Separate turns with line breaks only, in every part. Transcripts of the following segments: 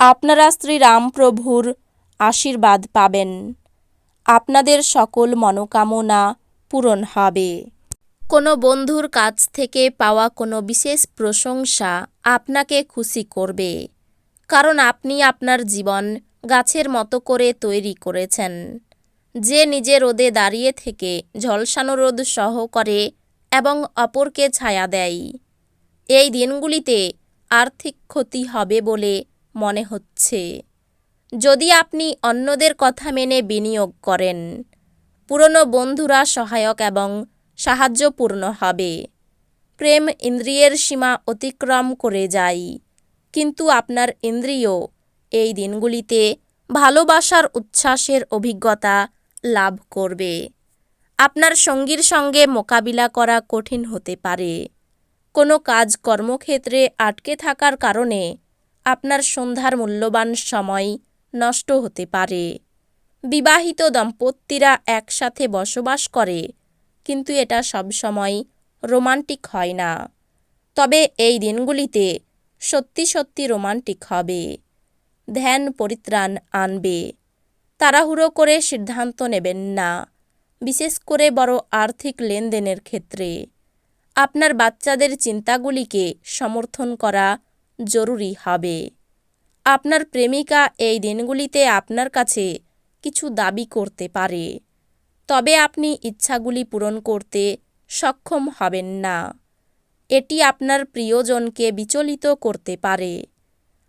আপনারা শ্রীরামপ্রভুর আশীর্বাদ পাবেন। আপনাদের সকল মনোকামনা পূরণ হবে। কোনো বন্ধুর কাছ থেকে পাওয়া কোনো বিশেষ প্রশংসা আপনাকে খুশি করবে, কারণ আপনি আপনার জীবন গাছের মতো করে তৈরি করেছেন। যে নিজে রোদে দাঁড়িয়ে থেকে ঝলসানো রোদ সহ করে এবং অপরকে ছায়া দেয়, এই দিনগুলিতে আর্থিক ক্ষতি হবে বলে মনে হচ্ছে। যদি আপনি অন্যদের কথা মেনে বিনিয়োগ করেন, পুরনো বন্ধুরা সহায়ক এবং সাহায্যপূর্ণ হবে। প্রেম ইন্দ্রিয়ের সীমা অতিক্রম করে যায়, কিন্তু আপনার ইন্দ্রিয় এই দিনগুলিতে ভালোবাসার উচ্ছ্বাসের অভিজ্ঞতা লাভ করবে। আপনার সঙ্গীর সঙ্গে মোকাবিলা করা কঠিন হতে পারে। কোনো কাজ কর্মক্ষেত্রে আটকে থাকার কারণে আপনার সন্ধ্যার মূল্যবান সময় নষ্ট হতে পারে। বিবাহিত দম্পতিরা একসাথে বসবাস করে, কিন্তু এটা সবসময় রোমান্টিক হয় না। তবে এই দিনগুলিতে সত্যি সত্যি রোমান্টিক হবে। ধ্যান, পরিত্রাণ আনবে। তাড়াহুড়ো করে সিদ্ধান্ত নেবেন না, বিশেষ করে বড় আর্থিক লেনদেনের ক্ষেত্রে। আপনার বাচ্চাদের চিন্তাগুলিকে সমর্থন করা জরুরি হবে। আপনার প্রেমিকা এই দিনগুলিতে আপনার কাছে কিছু দাবি করতে পারে। তবে আপনি ইচ্ছাগুলি পূরণ করতে সক্ষম হবেন না। এটি আপনার প্রিয়জনকে বিচলিত করতে পারে।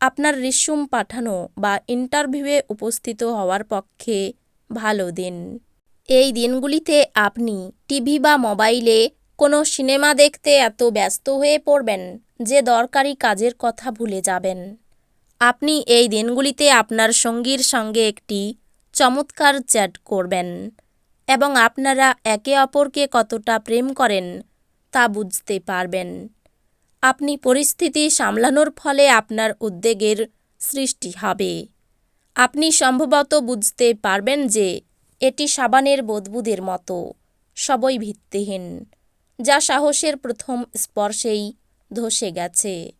আপনার রিসুম পাঠানো বা ইন্টারভিউয়ে উপস্থিত হওয়ার পক্ষে ভালো দিন। এই দিনগুলিতে আপনি টিভি বা মোবাইলে কোনো সিনেমা দেখতে এত ব্যস্ত হয়ে পড়বেন যে দরকারি কাজের কথা ভুলে যাবেন। আপনি এই দিনগুলিতে আপনার সঙ্গীর সঙ্গে একটি চমৎকার চ্যাট করবেন এবং আপনারা একে অপরকে কতটা প্রেম করেন তা বুঝতে পারবেন। আপনি পরিস্থিতি সামলানোর ফলে আপনার উদ্বেগের সৃষ্টি হবে। আপনি সম্ভবত বুঝতে পারবেন যে এটি সাবানের বদবুদের মতো, সবই ভিত্তিহীন, যা সাহসের প্রথম স্পর্শেই ধসে গেছে।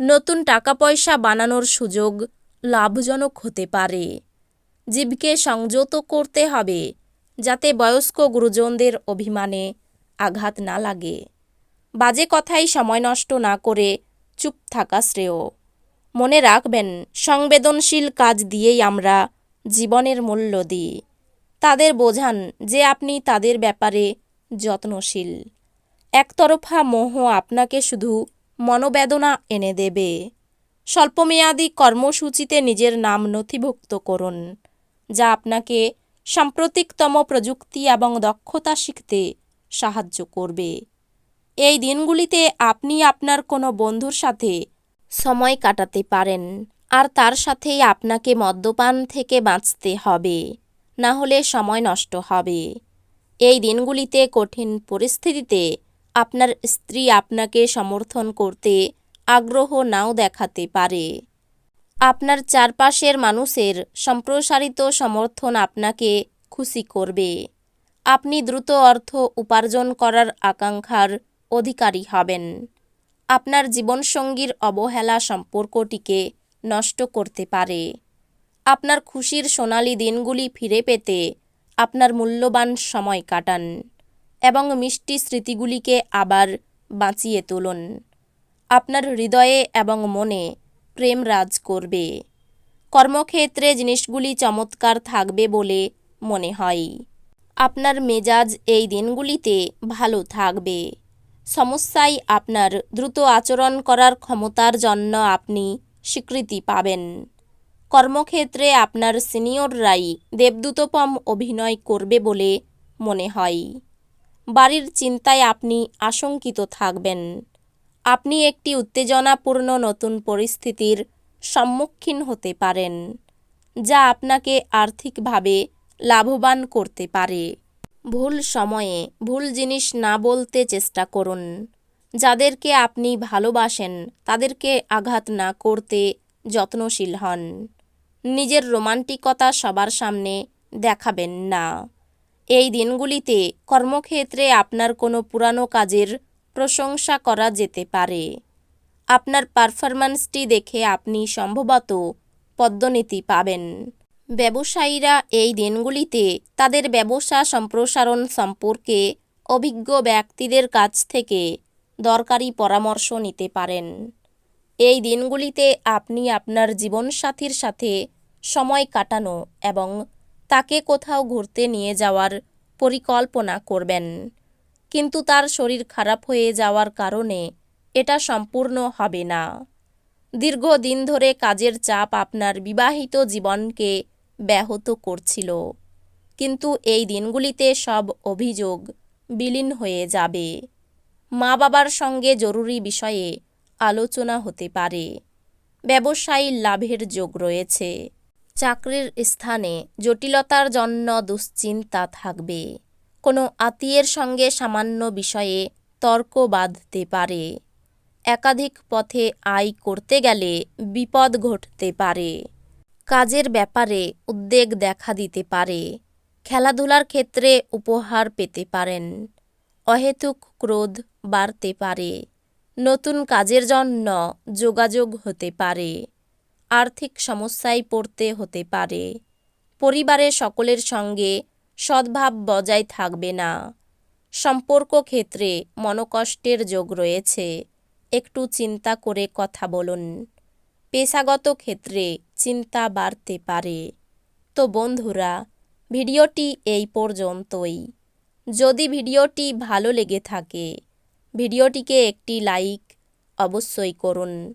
নতুন টাকা পয়সা বানানোর সুযোগ লাভজনক হতে পারে। জীবকে সংযত করতে হবে, যাতে বয়স্ক গুরুজনদের অভিমানে আঘাত না লাগে। বাজে কথাই সময় নষ্ট না করে চুপ থাকা শ্রেয়। মনে রাখবেন, সংবেদনশীল কাজ দিয়েই আমরা জীবনের মূল্য দিই। তাদের বোঝান যে আপনি তাদের ব্যাপারে যত্নশীল। একতরফা মোহ আপনাকে শুধু মনোবেদনা এনে দেবে। স্বল্পমেয়াদী কর্মসূচিতে নিজের নাম নথিভুক্ত করুন, যা আপনাকে সাম্প্রতিকতম প্রযুক্তি এবং দক্ষতা শিখতে সাহায্য করবে। এই দিনগুলিতে আপনি আপনার কোনো বন্ধুর সাথে সময় কাটাতে পারেন, আর তার সাথেই আপনাকে মদ্যপান থেকে বাঁচতে হবে, না হলে সময় নষ্ট হবে। এই দিনগুলিতে কঠিন পরিস্থিতিতে আপনার স্ত্রী আপনাকে সমর্থন করতে আগ্রহ নাও দেখাতে পারে। আপনার চারপাশের মানুষের সম্প্রসারিত সমর্থন আপনাকে খুশি করবে। আপনি দ্রুত অর্থ উপার্জন করার আকাঙ্ক্ষার অধিকারী হবেন। আপনার জীবনসঙ্গীর অবহেলা সম্পর্কটিকে নষ্ট করতে পারে। আপনার খুশির সোনালি দিনগুলি ফিরে পেতে আপনার মূল্যবান সময় কাটান। এবং মিষ্টি স্মৃতিগুলিকে আবার বাঁচিয়ে তুলুন। আপনার হৃদয়ে এবং মনে প্রেম রাজ করবে। কর্মক্ষেত্রে জিনিসগুলি চমৎকার থাকবে বলে মনে হয়। আপনার মেজাজ এই দিনগুলিতে ভালো থাকবে। সমস্যায় আপনার দ্রুত আচরণ করার ক্ষমতার জন্য আপনি স্বীকৃতি পাবেন। কর্মক্ষেত্রে আপনার সিনিয়ররাই দেবদূতপম অভিনয় করবে বলে মনে হয়। বাড়ির চিন্তায় আপনি আশঙ্কিত থাকবেন। আপনি একটি উত্তেজনাপূর্ণ নতুন পরিস্থিতির সম্মুখীন হতে পারেন, যা আপনাকে আর্থিকভাবে লাভবান করতে পারে। ভুল সময়ে ভুল জিনিস না বলতে চেষ্টা করুন। যাদেরকে আপনি ভালোবাসেন, তাদেরকে আঘাত না করতে যত্নশীল হন। নিজের রোমান্টিকতা সবার সামনে দেখাবেন না। এই দিনগুলিতে কর্মক্ষেত্রে আপনার কোনো পুরানো কাজের প্রশংসা করা যেতে পারে। আপনার পারফরম্যান্সটি দেখে আপনি সম্ভবত পদ্মনীতি পাবেন। ব্যবসায়ীরা এই দিনগুলিতে তাদের ব্যবসা সম্প্রসারণ সম্পর্কে অভিজ্ঞ ব্যক্তিদের কাছ থেকে দরকারি পরামর্শ নিতে পারেন। এই দিনগুলিতে আপনি আপনার জীবনসাথীর সাথে সময় কাটানো এবং তাকে কোথাও ঘুরতে নিয়ে যাওয়ার পরিকল্পনা করবেন। কিন্তু তার শরীর খারাপ হয়ে যাওয়ার কারণে এটা সম্পূর্ণ হবে না। দীর্ঘদিন ধরে কাজের চাপ আপনার বিবাহিত জীবনকে ব্যাহত করছিল। কিন্তু এই দিনগুলিতে সব অভিযোগ বিলীন হয়ে যাবে। মা বাবার সঙ্গে জরুরি বিষয়ে আলোচনা হতে পারে। ব্যবসায়ী লাভের যোগ রয়েছে। চাকরির স্থানে জটিলতার জন্য দুশ্চিন্তা থাকবে। কোনো আত্মীয়ের সঙ্গে সামান্য বিষয়ে তর্ক বাঁধতে পারে। একাধিক পথে আয় করতে গেলে বিপদ ঘটতে পারে। কাজের ব্যাপারে উদ্বেগ দেখা দিতে পারে। খেলাধুলার ক্ষেত্রে উপহার পেতে পারেন। অহেতুক ক্রোধ বাড়তে পারে। নতুন কাজের জন্য যোগাযোগ হতে পারে। আর্থিক সমস্যায় পড়তে হতে পারে। পরিবারের সকলের সঙ্গে সদ্ভাব বজায় থাকবে না। সম্পর্ক ক্ষেত্রে মনকষ্টের যোগ রয়েছে। একটু চিন্তা করে কথা বলুন। পেশাগত ক্ষেত্রে চিন্তা বাড়তে পারে। তো বন্ধুরা, ভিডিওটি এই পর্যন্তই। যদি ভিডিওটি ভালো লেগে থাকে, ভিডিওটিকে একটি লাইক অবশ্যই করুন।